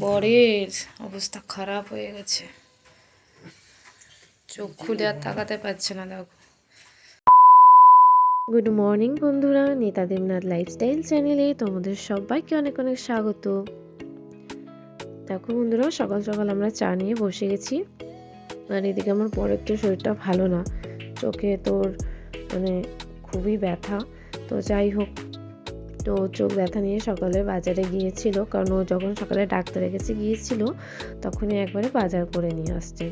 বরের অবস্থা খারাপ হয়ে গেছে। চোখ খুলে আর তাকাতে পারছে না, দেখো। গুড মর্নিং বন্ধুরা। নেতা দেবনাথ লাইফস্টাইল চ্যানেলে তোমাদের সবাইকে অনেক অনেক স্বাগত। দেখো বন্ধুরা, সকাল সকাল আমরা চা নিয়ে বসে গেছি। আর এদিকে আমার বড় একটু শরীরটা ভালো না। চোখে তোর মানে খুবই ব্যথা। তো যাই হোক তো চোখ ব্যথা নিয়ে সকালে বাজারে গিয়েছিল, কারণ ও যখন সকালে ডাক্তারের কাছে গিয়েছিল, তখনই একবারে বাজার করে নিয়ে আসছে।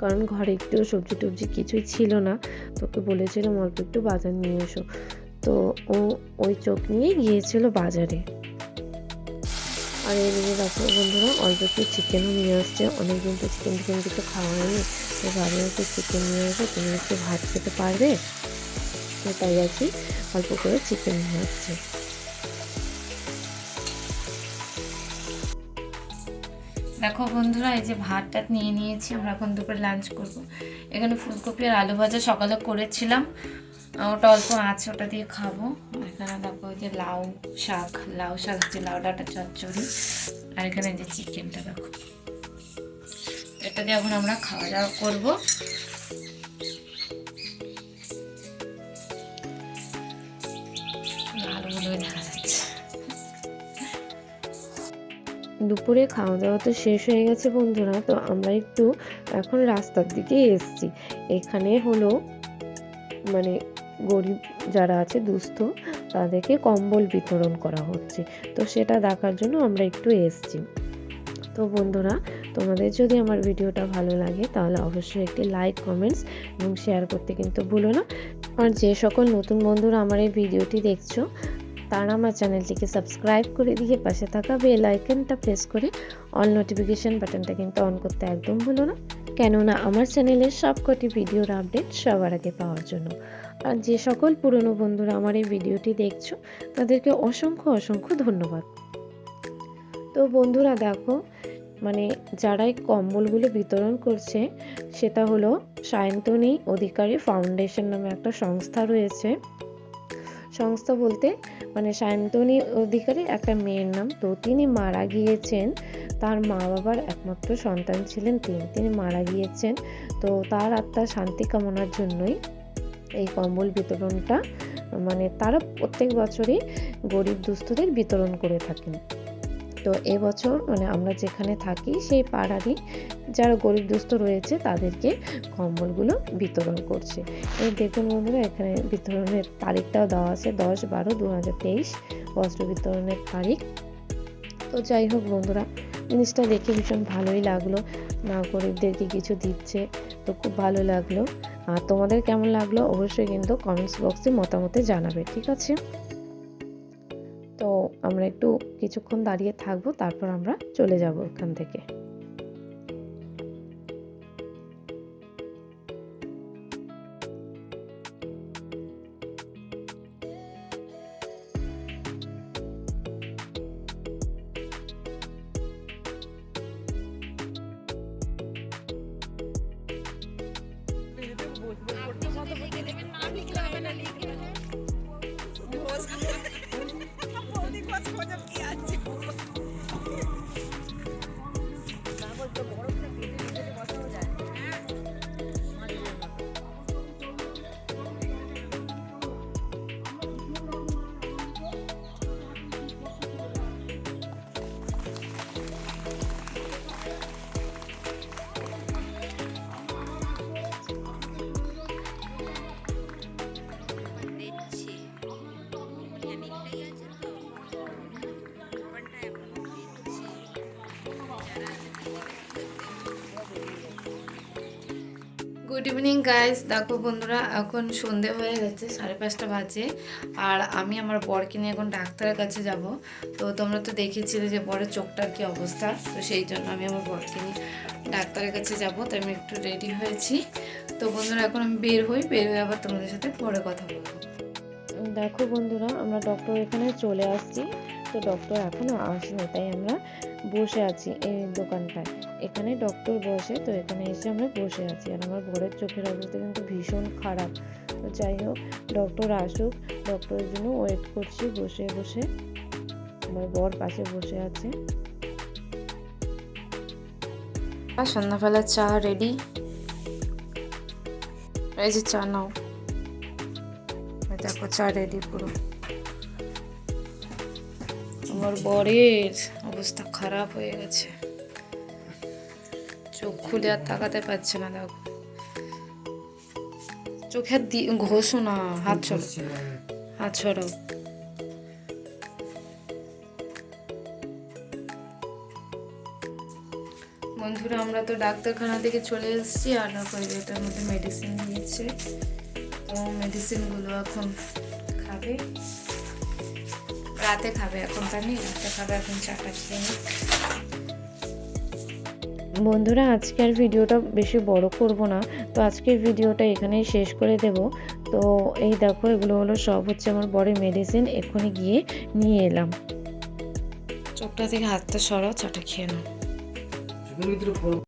কারণ ঘরে একটু সবজি টবজি কিছুই ছিল না তোকে বলেছিলাম অল্প একটু বাজার নিয়ে এসো। তো ও ওই চোখ নিয়ে গিয়েছিল বাজারে। আর এদিকে দেখো বন্ধুরা, অল্প একটু চিকেনও নিয়ে আসছে। অনেকদিন তো চিকেন টিকেন কিছু খাওয়া হয়নি। তো ভাবলাম একটু চিকেন নিয়ে আসো তুমি একটু ভাত খেতে পারবে? তাই আর কি অল্প করে চিকেন নিয়ে আসছে। দেখো বন্ধুরা, এই যে ভাত টাত নিয়ে নিয়েছি, আমরা এখন দুপুরে লাঞ্চ করব। এখানে ফুলকপি আর আলু ভাজা সকালে করেছিলাম। ওটা অল্প আছে, ওটা দিয়ে খাব। এখানে দেখো যে লাউ শাক লাউ শাক যে লাউ ডাটা চচ্চড়ি। আর এখানে যে চিকেনটা দেখো। এটা দিয়ে এখন আমরা খাওয়া দাওয়া করব। দুপুরে খাওয়া দাওয়া তো শেষ হয়ে গেছে বন্ধুরা, তো আমরা একটু এখন রাস্তার দিকে এসছি। এখানে হলো মানে গরিব যারা আছে, দুস্থ, তাদেরকে কম্বল বিতরণ করা হচ্ছে। তো সেটা দেখার জন্য আমরা একটু এসছি। তো বন্ধুরা, তোমাদের যদি আমার ভিডিওটা ভালো লাগে, তাহলে অবশ্যই একটি লাইক, কমেন্টস এবং শেয়ার করতে কিন্তু ভুলো না। আর যে সকল নতুন বন্ধুরা আমার এই ভিডিওটি দেখছ তারা আমার চ্যানেলটিকে সাবস্ক্রাইব করে দিয়ে পাশে থাকা বেল আইকনটা প্রেস করে অল নোটিফিকেশন বাটনটা কিন্তু অন করতে একদম ভুলো না। কেননা আমার চ্যানেলের সবকটি ভিডিওর আপডেট সবার আগে পাওয়ার জন্য। আর যে সকল পুরনো বন্ধুরা আমার এই ভিডিওটি দেখছ, তাদেরকে অসংখ্য অসংখ্য ধন্যবাদ। তো বন্ধুরা দেখো মানে যারা কম্বলগুলো বিতরণ করছে, সেটা হলো সায়ন্তনী অধিকারী ফাউন্ডেশন নামে একটা সংস্থা রয়েছে। সংস্থা বলতে মানে সায়ন্তনী অধিকারী একটা মেয়ের নাম তো তিনি মারা গিয়েছেন। তার মা বাবার একমাত্র সন্তান ছিলেন তিনি। তিনি মারা গিয়েছেন। তো তার আত্মার শান্তি কামনার জন্যই এই কম্বল বিতরণটা মানে তারা প্রত্যেক বছরই গরিব দুস্থদের বিতরণ করে থাকেন। তো এবছর মানে আমরা যেখানে থাকি সেই পাড়ারই যারা গরিব দুস্থ রয়েছে তাদেরকে কম্বলগুলো বিতরণ করছে। এই দেখুন বন্ধুরা, এখানে বিতরণের তারিখটাও দেওয়া আছে দশ বারো দু হাজার তেইশ, বস্ত্র বিতরণের তারিখ। তো যাই হোক বন্ধুরা, জিনিসটা দেখে ভীষণ ভালোই লাগল। না গরিবদেরকে কিছু দিচ্ছে তো খুব ভালো লাগল। আর তোমাদের কেমন লাগল অবশ্যই কিন্তু কমেন্টস বক্সে মতামতে জানাবে, ঠিক আছে? তো আমরা একটু কিছুক্ষণ দাঁড়িয়ে থাকব তারপর আমরা চলে যাব ওখান থেকে। গুড ইভিনিং গাইজ দেখো বন্ধুরা, এখন সন্ধে হয়ে গেছে, সাড়ে পাঁচটা বাজে, আর আমি আমার বরকে নিয়ে এখন ডাক্তারের কাছে যাব। তো তোমরা তো দেখেছিলে যে বরের চোখটার কি অবস্থা, তো সেই জন্য আমি আমার বরকে নিয়ে ডাক্তারের কাছে যাব, তো আমি একটু রেডি হয়েছি। তো বন্ধুরা, এখন আমি বের হই, বের হয়ে আবার তোমাদের সাথে পরে কথা বলব। দেখো বন্ধুরা, আমরা ডক্টর এখানে চলে আসছি। তো ডক্টর এখনও আসেনি তাই আমরা বসে আছি এই দোকানটায়। এখানে ডক্টর বসে, তো এখানে এসে আমরা বসে আছি। আর আমার বরের চোখের অবস্থা কিন্তু ভীষণ খারাপ। তো যাই হোক ডক্টর আসুক ডক্টরের জন্য ওয়েট করছি, বসে বসে। আমার বর পাশে বসে আছে। সন্ধ্যাবেলা চা রেডি এই যে চা নাও। দেখো চা রেডি পুরো। আমার বরের অবস্থা খারাপ হয়ে গেছে। চোখ খুলে আর তাকাতে পারছে না দেখো। চোখে ঘষো না হাত ছড়ো হাত ছড়ো বন্ধুরা আমরা তো ডাক্তারখানা থেকে চলে এসেছি আর এটার মধ্যে মেডিসিন দিয়েছে তো মেডিসিনগুলো এখন খাবে। রাতে খাবে এখন তার নেই রাতে খাবে এখন চাটা খেয়ে। বন্ধুরা আজকের ভিডিওটা বেশি বড় করব না। তো আজকের ভিডিওটা এখানেই শেষ করে দেব। তো এই দেখো এগুলো হলো সব হচ্ছে আমার বড় মেডিসিন এক্ষুনি গিয়ে নিয়ে এলাম। চোখটা থেকে হাতটা সরাও চাটা খেয়ে নাও।